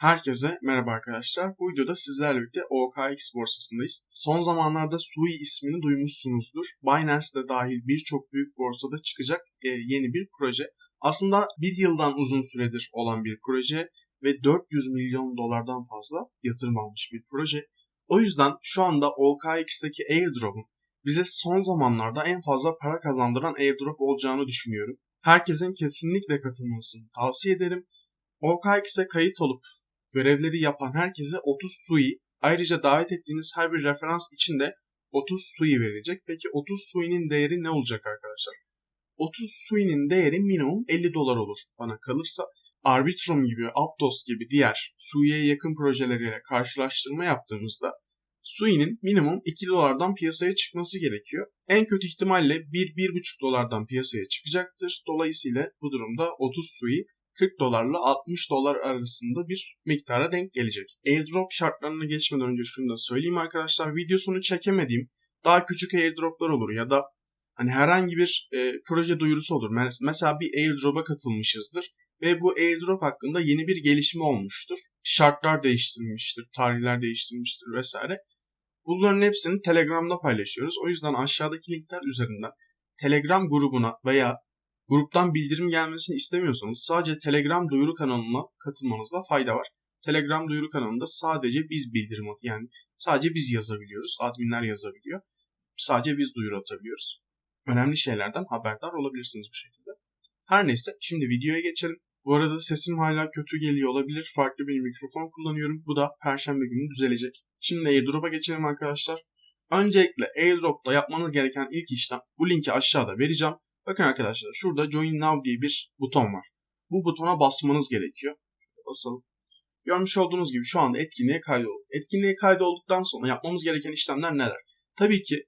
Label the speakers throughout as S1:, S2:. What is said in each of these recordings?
S1: Herkese merhaba arkadaşlar. Bu videoda sizlerle birlikte OKX borsasındayız. Son zamanlarda Sui ismini duymuşsunuzdur. Binance de dahil birçok büyük borsada çıkacak e, yeni bir proje. Aslında bir yıldan uzun süredir olan bir proje ve 400 milyon dolardan fazla yatırım almış bir proje. O yüzden şu anda OKX'teki airdrop'un bize son zamanlarda en fazla para kazandıran airdrop olacağını düşünüyorum. Herkesin kesinlikle katılmasını tavsiye ederim. OKX'e kayıt olup görevleri yapan herkese 30 SUI, ayrıca davet ettiğiniz her bir referans için de 30 SUI verilecek. Peki 30 SUI'nin değeri ne olacak arkadaşlar? 30 SUI'nin değeri minimum 50 dolar olur bana kalırsa. Arbitrum gibi, Aptos gibi diğer SUI'ye yakın projeleriyle karşılaştırma yaptığımızda SUI'nin minimum 2 dolardan piyasaya çıkması gerekiyor. En kötü ihtimalle 1-1,5 dolardan piyasaya çıkacaktır. Dolayısıyla bu durumda 30 SUI 40 dolarla 60 dolar arasında bir miktara denk gelecek. Airdrop şartlarına geçmeden önce şunu da söyleyeyim arkadaşlar. Videosunu çekemediğim daha küçük airdroplar olur ya da hani herhangi bir e, proje duyurusu olur. Mesela bir airdrop'a katılmışızdır ve bu airdrop hakkında yeni bir gelişme olmuştur. Şartlar değiştirilmiştir, tarihler değiştirilmiştir vesaire. Bunların hepsini Telegram'da paylaşıyoruz. O yüzden aşağıdaki linkler üzerinden Telegram grubuna veya gruptan bildirim gelmesini istemiyorsanız sadece Telegram duyuru kanalına katılmanızda fayda var. Telegram duyuru kanalında sadece biz bildirim yani sadece biz yazabiliyoruz. Adminler yazabiliyor. Sadece biz duyuru atabiliyoruz. Önemli şeylerden haberdar olabilirsiniz bu şekilde. Her neyse şimdi videoya geçelim. Bu arada sesim hala kötü geliyor olabilir. Farklı bir mikrofon kullanıyorum. Bu da perşembe günü düzelecek. Şimdi airdrop'a geçelim arkadaşlar. Öncelikle airdrop'ta yapmanız gereken ilk işlem bu linki aşağıda vereceğim. Bakın arkadaşlar şurada Join Now diye bir buton var. Bu butona basmanız gerekiyor. Basalım. Görmüş olduğunuz gibi şu anda etkinliğe kaydolduk. Etkinliğe kaydolduktan sonra yapmamız gereken işlemler neler? Tabii ki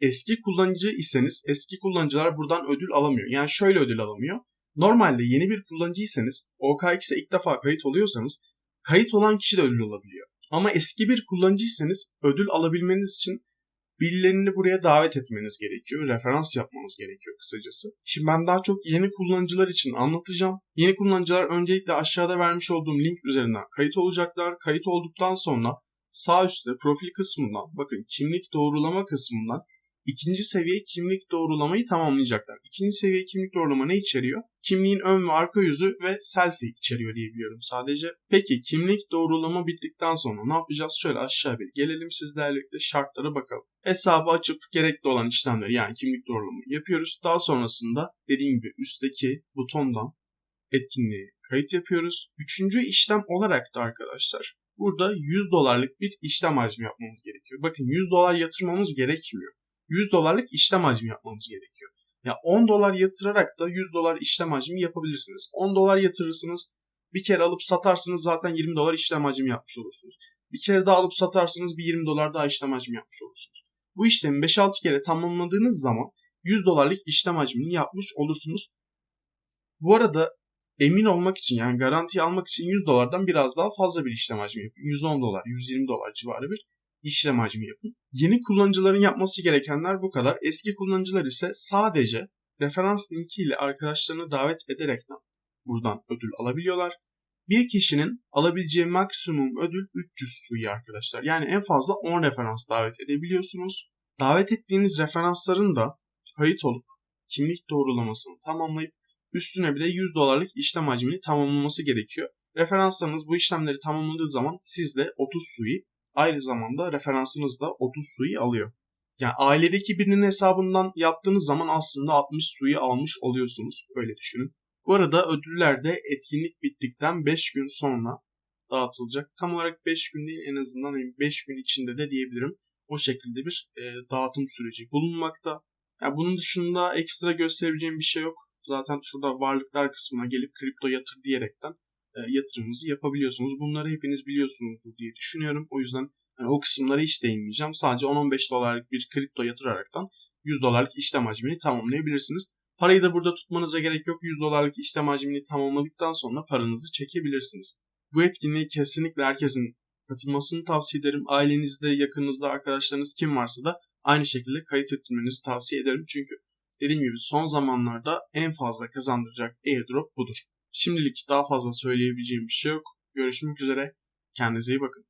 S1: eski kullanıcı iseniz eski kullanıcılar buradan ödül alamıyor. Yani şöyle ödül alamıyor. Normalde yeni bir kullanıcıysanız OKX'e ilk defa kayıt oluyorsanız kayıt olan kişi de ödül alabiliyor. Ama eski bir kullanıcıysanız ödül alabilmeniz için birilerini buraya davet etmeniz gerekiyor. Referans yapmanız gerekiyor kısacası. Şimdi ben daha çok yeni kullanıcılar için anlatacağım. Yeni kullanıcılar öncelikle aşağıda vermiş olduğum link üzerinden kayıt olacaklar. Kayıt olduktan sonra sağ üstte profil kısmından bakın kimlik doğrulama kısmından İkinci seviye kimlik doğrulamayı tamamlayacaklar. İkinci seviye kimlik doğrulama ne içeriyor? Kimliğin ön ve arka yüzü ve selfie içeriyor diye biliyorum sadece. Peki kimlik doğrulama bittikten sonra ne yapacağız? Şöyle aşağı bir gelelim sizlerle birlikte şartlara bakalım. Hesabı açıp gerekli olan işlemleri yani kimlik doğrulamayı yapıyoruz. Daha sonrasında dediğim gibi üstteki butondan etkinliği kayıt yapıyoruz. Üçüncü işlem olarak da arkadaşlar burada 100 dolarlık bir işlem hacmi yapmamız gerekiyor. Bakın 100 dolar yatırmamız gerekmiyor. 100 dolarlık işlem hacmi yapmamız gerekiyor. Ya 10 dolar yatırarak da 100 dolar işlem hacmi yapabilirsiniz. 10 dolar yatırırsınız, bir kere alıp satarsınız zaten 20 dolar işlem hacmi yapmış olursunuz. Bir kere daha alıp satarsınız bir 20 dolar daha işlem hacmi yapmış olursunuz. Bu işlemi 5-6 kere tamamladığınız zaman 100 dolarlık işlem hacmini yapmış olursunuz. Bu arada emin olmak için yani garanti almak için 100 dolardan biraz daha fazla bir işlem hacmi yapın. 110 dolar, 120 dolar civarı bir işlem hacmi yapın. Yeni kullanıcıların yapması gerekenler bu kadar. Eski kullanıcılar ise sadece referans linki ile arkadaşlarını davet ederekten buradan ödül alabiliyorlar. Bir kişinin alabileceği maksimum ödül 300 suyu arkadaşlar. Yani en fazla 10 referans davet edebiliyorsunuz. Davet ettiğiniz referansların da kayıt olup kimlik doğrulamasını tamamlayıp üstüne bir de 100 dolarlık işlem hacmini tamamlaması gerekiyor. Referanslarınız bu işlemleri tamamladığı zaman sizde 30 suyu aynı zamanda referansınız da 30 suyu alıyor. Yani ailedeki birinin hesabından yaptığınız zaman aslında 60 suyu almış oluyorsunuz. Öyle düşünün. Bu arada ödüller de etkinlik bittikten 5 gün sonra dağıtılacak. Tam olarak 5 gün değil en azından 5 gün içinde de diyebilirim. O şekilde bir e, dağıtım süreci bulunmakta. Yani bunun dışında ekstra gösterebileceğim bir şey yok. Zaten şurada varlıklar kısmına gelip kripto yatır diyerekten yatırımınızı yapabiliyorsunuz. Bunları hepiniz biliyorsunuzdur diye düşünüyorum. O yüzden yani o kısımlara hiç değinmeyeceğim. Sadece 10-15 dolarlık bir kripto yatıraraktan 100 dolarlık işlem hacmini tamamlayabilirsiniz. Parayı da burada tutmanıza gerek yok. 100 dolarlık işlem hacmini tamamladıktan sonra paranızı çekebilirsiniz. Bu etkinliği kesinlikle herkesin katılmasını tavsiye ederim. Ailenizde, yakınınızda, arkadaşlarınız kim varsa da aynı şekilde kayıt ettirmenizi tavsiye ederim. Çünkü dediğim gibi son zamanlarda en fazla kazandıracak airdrop budur. Şimdilik daha fazla söyleyebileceğim bir şey yok. Görüşmek üzere. Kendinize iyi bakın.